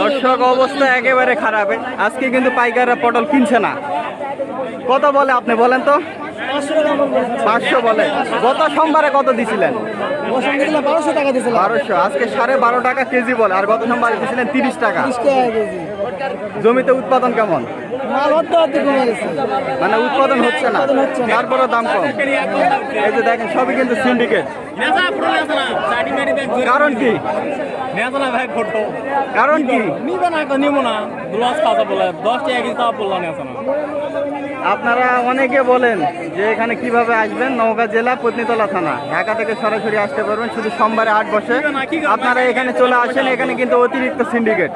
দর্শক, অবস্থা একেবারে খারাপ। আজকে কিন্তু পাইকাররা পটল কিনছে না। কত বলে আপনি বলেন তো? পাঁচশো বলে। গত সোমবারে কত দিছিলেন? বারোশো। টাকা দিয়েছিলাম বারোশো আজকে সাড়ে বারো টাকা কেজি বলে, আর গত সোমবারে দিছিলেন তিরিশ টাকা। জমিতে উৎপাদন কেমন? মানে উৎপাদন হচ্ছে না। তারপরে দাম কম। এই যে দেখেন, সবই কিন্তু সিন্ডিকেট কারণ কি? ভাই ফটো। কারণ কি? নিবে না নিবো না। লস খাওয়া বলে দশ টাকা কেজি তাও না আপনারা অনেকে বলেন যে এখানে কীভাবে আসবেন? নওগাঁ জেলা পত্নীতলা থানা। ঢাকা থেকে সরাসরি আসতে পারবেন শুধু সোমবারে আট বসে। আপনারা এখানে চলে আসেন এখানে কিন্তু অতিরিক্ত সিন্ডিকেট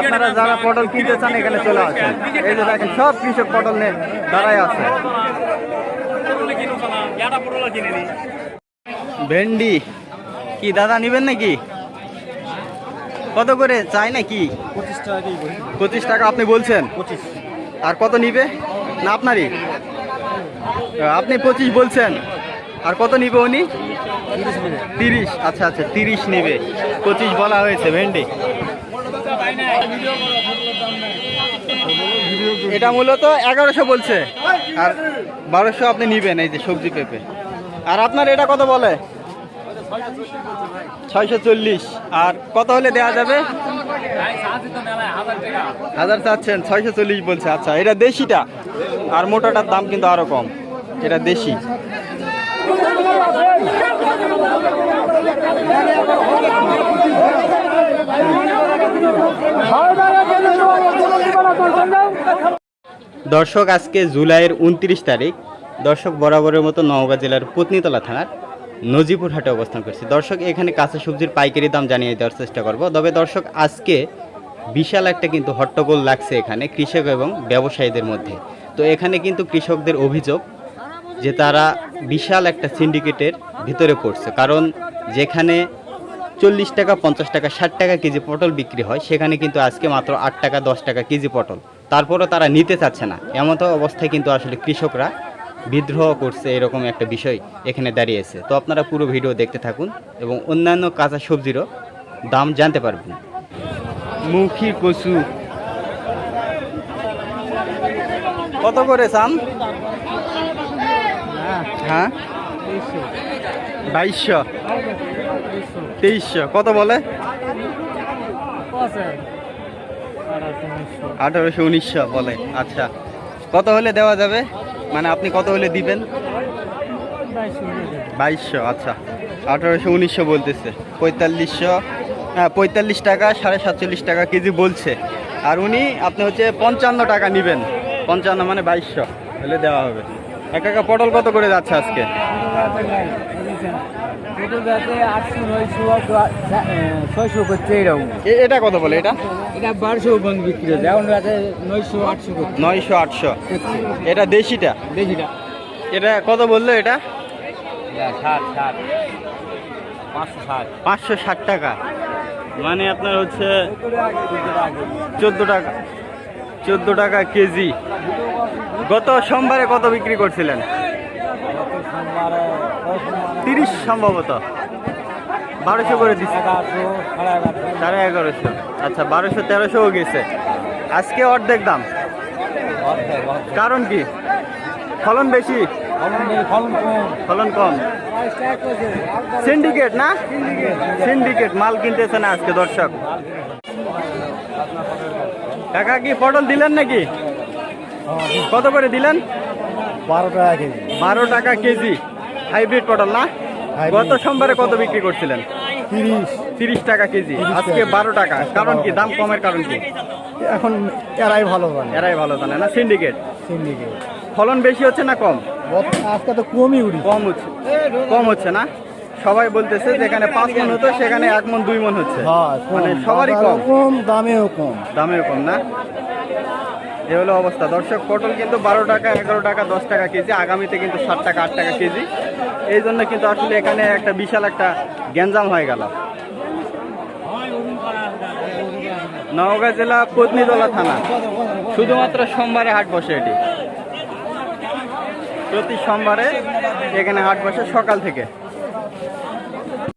আপনারা যারা পটল কিনতে চান এখানে চলে আসেন। এই যে দেখেন সব কৃষক পটল নিয়ে দাঁড়ায় আছে। ভেন্ডি। কি দাদা নিবেন নাকি? কত করে চাই নাকি? পঁচিশ টাকা পঁচিশ টাকা আপনি বলছেন? আর কত নিবে? না আপনারই? আপনি পঁচিশ বলছেন। আর কত নিবে উনি? তিরিশ। আচ্ছা আচ্ছা তিরিশ নিবে। পঁচিশ বলা হয়েছে ভেন্ডি। এটা মূলত এগারোশো বলছে। আর বারোশো আপনি নিবেন এই যে সবজি পেঁপে। আর আপনার এটা কত বলে? ছয়শো চল্লিশ। আর কত হলে দেওয়া যাবে? হাজার চাচ্ছেন, ছয়শো চল্লিশ বলছে। আচ্ছা এটা দেশিটা? আর মোটাটার দাম কিন্তু আরও কম। এটা দেশি। দর্শক, আজকে জুলাইয়ের উনত্রিশ তারিখ। দর্শক, বরাবরের মতো নওগাঁ জেলার পত্নীতলা থানার নজিপুর হাটে অবস্থান করছি। দর্শক, এখানে কাঁচা সবজির পাইকারি দাম জানিয়ে দেওয়ার চেষ্টা করব। তবে দর্শক, আজকে বিশাল একটা কিন্তু হট্টগোল লাগছে এখানে কৃষক এবং ব্যবসায়ীদের মধ্যে। তো এখানে কিন্তু কৃষকদের অভিযোগ যে তারা বিশাল একটা সিন্ডিকেটের ভিতরে পড়ছে। কারণ যেখানে চল্লিশ টাকা, পঞ্চাশ টাকা, ষাট টাকা কেজি পটল বিক্রি হয়, সেখানে কিন্তু আজকে মাত্র আট টাকা, দশ টাকা কেজি পটল। তারপরও তারা নিতে চাচ্ছে না। এমন তো অবস্থায় কিন্তু আসলে কৃষকরা বিদ্রোহ করছে এরকম একটা বিষয় এখানে দাঁড়িয়েছে। তো আপনারা পুরো ভিডিও দেখতে থাকুন এবং অন্যান্য কাঁচা সবজিরও দাম জানতে পারবেন। মুখী কচু। কত করে চান হ্যাঁ। বাইশশো। তেইশশো। কত বলে? আঠারোশো উনিশশো বলে। আচ্ছা। কত হলে দেওয়া যাবে? মানে আপনি কত হলে দিবেন? বাইশশো আচ্ছা। আঠারোশো, উনিশশো বলতেছে। পঁয়তাল্লিশশো হ্যাঁ পঁয়তাল্লিশ টাকা, সাড়ে সাতচল্লিশ টাকা কেজি বলছে। আর উনি, আপনি হচ্ছে পঞ্চান্ন টাকা নেবেন। পঞ্চান্ন মানে বাইশশো, হলে দেওয়া হবে। এক একা পটল কত করে যাচ্ছে আজকে? আটশো নয়শো ছয়শো করছে এরকম। এ- এটা কত বলে এটা? এটা বারোশো বন্ধ বিক্রি হচ্ছে। এখন রাতে নয়শো আটশো করছে। নয়শো আটশো। এটা দেশিটা? দেখিটা এটা কত বলল এটা ষাট ষাট। পাঁচশো ষাট। পাঁচশো ষাট টাকা। মানে আপনার হচ্ছে চোদ্দ টাকা। চোদ্দ টাকা কেজি। গত সোমবারে কত বিক্রি করছিলেন? তিরিশ সম্ভবত। বারোশো করে দিচ্ছে। সাড়ে এগারোশো। আচ্ছা বারোশো তেরোশোও গেছে। আজকে অর্ধেক দাম। কারণ কি? ফলন বেশি? ফলন কম। ফলন কম সিন্ডিকেট না? সিন্ডিকেট মাল কিনতেছে না আজকে দর্শক। কাকা কি পটল দিলেন নাকি? কত করে দিলেন? বারো টাকা কেজি। বারো টাকা কেজি। হাইব্রিড পটল না? গত সোমবারে কত বিক্রি করছিলেন? তিরিশ। টাকা কেজি। আজকে বারো টাকা। কারণ কি? দাম কমের কারণ কি? এখন এরাই ভালো মানে এরাই ভালো জানে না? সিন্ডিকেট সিন্ডিকেট ফলন বেশি হচ্ছে না কম? আজকে তো কমই উড়ি কম হচ্ছে। কম হচ্ছে না? সবাই বলতেছে যেখানে পাঁচ মন হতো সেখানে এক মন দুই মন হচ্ছে। মানে সবারই কম। কম দামেও কম। দামেও কম না? এ হলো অবস্থা। দর্শক পটল কিন্তু বারো টাকা এগারো টাকা দশ টাকা কেজি। আগামীতে কিন্তু ষাট টাকা আট টাকা কেজি। এই জন্য কিন্তু আসলে এখানে একটা বিশাল একটা গ্যাঞ্জাম হয়ে গেল। নওগাঁ জেলা পত্নীতলা থানা। শুধুমাত্র সোমবারে হাট বসে এটি। প্রতি সোমবারে এখানে হাট বসে সকাল থেকে।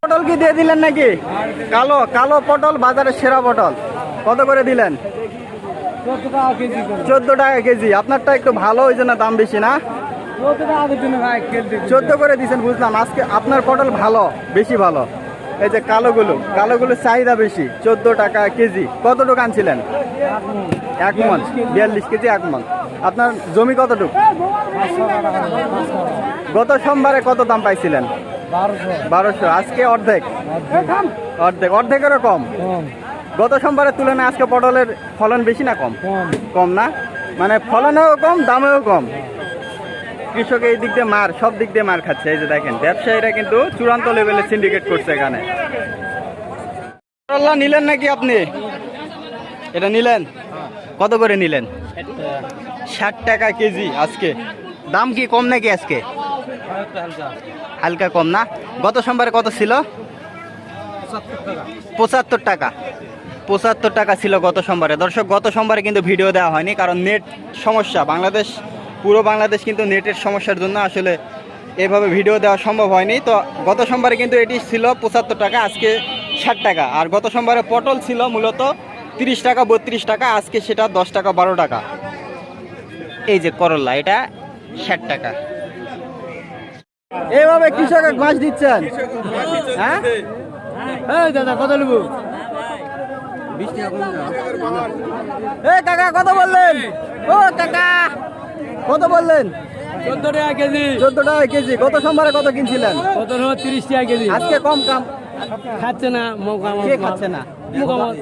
পটল কি দিয়ে দিলেন নাকি? কালো কালো পটল বাজারের সেরা পটল। কত করে দিলেন? চোদ্দ টাকা কেজি চোদ্দ টাকা কেজি। আপনারটা একটু ভালো ওই জন্য দাম বেশি না? চোদ্দ দিচ্ছেন করে দিয়েছেন বুঝলাম। আজকে আপনার পটল ভালো বেশি ভালো। এই যে কালোগুলো কালোগুলোর চাহিদা বেশি চোদ্দ টাকা কেজি। কতটুকু আনছিলেন? এক মন বিয়াল্লিশ কেজি। এক মন। আপনার জমি কতটুকু? গত সোমবারে কত দাম পাইছিলেন? বারোশো। আজকে অর্ধেক? অর্ধেক। অর্ধেকেরও কম? কম। গত সোমবারের তুলনায় আজকে পটলের ফলন বেশি না কম? কম। কম না? মানে ফলনেও কম দামেও কম। কৃষক এই দিক দিয়ে মার, সব দিক দিয়ে মার খাচ্ছে, এই যে দেখেন। ব্যবসায়ীরা কিন্তু চূড়ান্ত লেভেলে সিন্ডিকেট করছে এখানে। নিলেন নাকি আপনি? এটা নিলেন? কত করে নিলেন? ষাট টাকা কেজি আজকে। দাম কি কম নাকি আজকে? হালকা কম না? গত সোমবারে কত ছিল? পঁচাত্তর টাকা। পঁচাত্তর টাকা ছিল গত সোমবারে। দর্শক, গত সোমবারে কিন্তু ভিডিও দেওয়া হয়নি, কারণ নেট সমস্যা। বাংলাদেশ পুরো বাংলাদেশ কিন্তু নেটের সমস্যার জন্য আসলে এভাবে ভিডিও দেওয়া সম্ভব হয়নি। তো গত সোমবারে কিন্তু এটি ছিল পঁচাত্তর টাকা আজকে ষাট টাকা। আর গত সোমবারে পটল ছিল মূলত তিরিশ টাকা বত্রিশ টাকা আজকে সেটা দশ টাকা বারো টাকা। এই যে করল্লা এটা ষাট টাকা। এইভাবে কৃষকের মাছ দিচ্ছেন? হ্যাঁ? এই দাদা কত নেব? এ কাকা কত বললেন? ও কাকা! কত বললেন? চোদ্দ টাকা কেজি। চোদ্দ টাকা কেজি। গত সোমবারে কত কিনছিলেন? কত নেব তিরিশ টাকা কেজি। আজকে কম কাম? খাচ্ছে না কে খাচ্ছে না? মোকামত।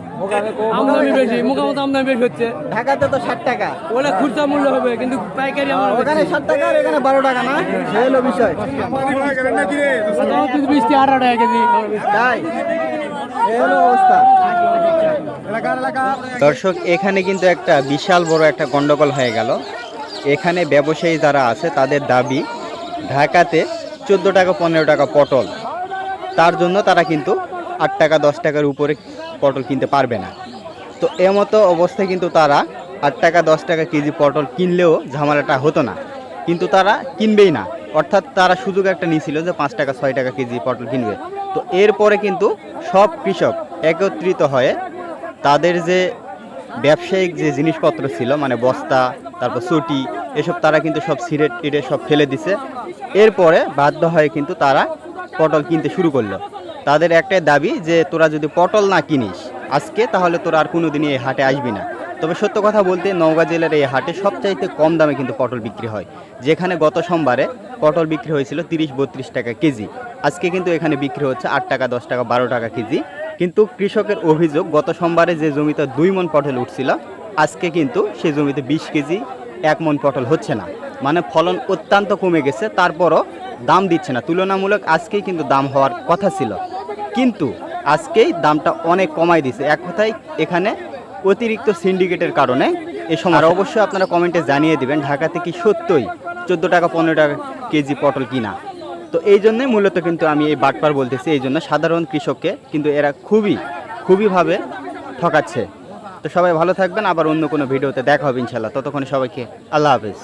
আমদানি বেশি মোকামত আমদানি বেশি হচ্ছে। ঢাকাতে তো ষাট টাকা। ওটা খুচরা মূল্য হবে কিন্তু পাইকারি ওখানে ষাট টাকা আর এখানে বারো টাকা না? হলো বিষয়। বিশ আঠারো টাকা কেজি। তাই? অবস্থা। দর্শক এখানে কিন্তু একটা বিশাল বড় একটা গন্ডগোল হয়ে গেল। এখানে ব্যবসায়ী যারা আছে, তাদের দাবি, ঢাকাতে চোদ্দ টাকা, পনেরো টাকা পটল। তার জন্য তারা কিন্তু আট টাকা, দশ টাকার উপরে পটল কিনতে পারবে না। তো এমতো অবস্থায় কিন্তু তারা আট টাকা, দশ টাকা কেজি পটল কিনলেও ঝামেলাটা হতো না। কিন্তু তারা কিনবেই না। অর্থাৎ তারা সুযোগ একটা নিয়েছিল যে পাঁচ টাকা, ছয় টাকা কেজি পটল কিনবে। তো এরপরে কিন্তু সব কৃষক একত্রিত হয়ে তাদের যে ব্যবসায়িক যে জিনিসপত্র ছিল মানে বস্তা তারপর চটি এসব তারা কিন্তু সব সিরেট টিরে সব ফেলে দিছে। এরপরে বাধ্য হয়ে কিন্তু তারা পটল কিনতে শুরু করল। তাদের একটাই দাবি যে, তোরা যদি পটল না কিনিস আজকে, তাহলে তোরা আর কোনোদিনই এই হাটে আসবি না। তবে সত্য কথা বলতে, নওগাঁ জেলার এই হাটে সবচাইতে কম দামে কিন্তু পটল বিক্রি হয়। যেখানে গত সোমবারে পটল বিক্রি হয়েছিল তিরিশ বত্রিশ টাকা কেজি। আজকে কিন্তু এখানে বিক্রি হচ্ছে আট টাকা, দশ টাকা, বারো টাকা কেজি। কিন্তু কৃষকের অভিযোগ, গত সোমবারে যে জমিতে দুই মন পটল উঠছিল আজকে কিন্তু সেই জমিতে বিশ কেজি এক মন পটল হচ্ছে না। মানে ফলন অত্যন্ত কমে গেছে, তারপরও দাম দিচ্ছে না। তুলনামূলক আজকেই কিন্তু দাম হওয়ার কথা ছিল। কিন্তু আজকেই দামটা অনেক কমাই দিছে এক কথায় এখানে অতিরিক্ত সিন্ডিকেটের কারণে এই সময় অবশ্যই আপনারা কমেন্টে জানিয়ে দিবেন, ঢাকাতে কি সত্যই চোদ্দ টাকা, পনেরো টাকা কেজি পটল কিনা? তো এই জন্যই মূলত কিন্তু আমি এই বাটপার বলতেছি, এই জন্য সাধারণ কৃষককে কিন্তু এরা খুবই, খুবইভাবে ঠকাচ্ছে। তো সবাই ভালো থাকবেন, আবার অন্য কোনো ভিডিওতে দেখা হবে ইনশাল্লাহ। ততক্ষণ সবাইকে আল্লাহ হাফেজ।